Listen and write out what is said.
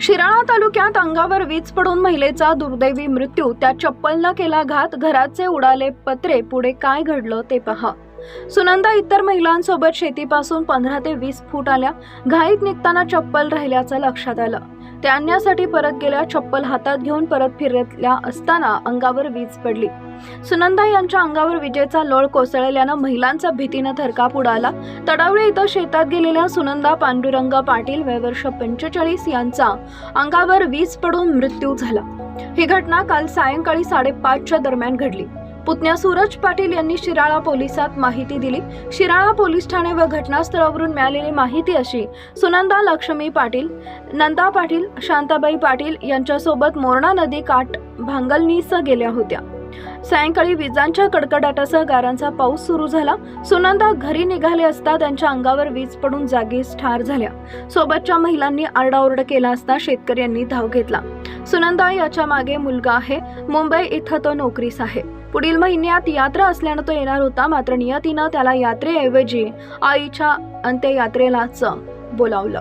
शिराळा तालुक्यात अंगावर वीज पडून महिलेचा दुर्दैवी मृत्यू. त्या चप्पलनं केला घात. घराचे उडाले पत्रे. पुढे काय घडलं ते पहा. सुनंदा इतर महिलांसोबत शेतीपासून पंधरा ते वीस फूट आल्या. घाईत निघताना चप्पल राहिल्याचं लक्षात आलं. त्यांनासाठी आणण्यासाठी परत गेल्या चप्पल हातात घेऊन परत फिरतल्या असताना अंगावर वीज पडली. सुनंदा यांच्या अंगावर विजेचा लोळ कोसळल्यानं महिलांचा भीतीनं थरकाप उडाला. तडावळे इथं शेतात गेलेल्या सुनंदा पांडुरंग पाटील वयवर्ष पंचेचाळीस यांचा अंगावर वीज पडून मृत्यू झाला. ही घटना काल सायंकाळी साडेपाचच्या दरम्यान घडली. पुतण्या सूरज पाटील यांनी शिराळा पोलिसात माहिती दिली. शिराळा पोलीस ठाणे व घटनास्थळावरून मिळालेली माहिती अशी सुनंदा लक्ष्मी पाटील नंदा पाटील शांताबाई पाटील यांच्यासोबत मोरणा नदी काठ भांगलनीस गेल्या होत्या. सायंकाळी विजांच्या कडकडाटासह गारांचा पाऊस सुरू झाला. सुनंदा घरी निघाले असता त्यांच्या अंगावर वीज पडून जागीच ठार झाल्या. सोबतच्या महिलांनी आरडाओरड केला असता शेतकऱ्यांनी धाव घेतला. सुनंदा याच्या मागे मुलगा आहे. मुंबई इथं तो नोकरीस आहे पुढील महिन्यात यात्रा असल्यानं तो येणार होता मात्र नियतीनं त्याला यात्रेऐवजी आईच्या अंत्ययात्रेलाच बोलावलं.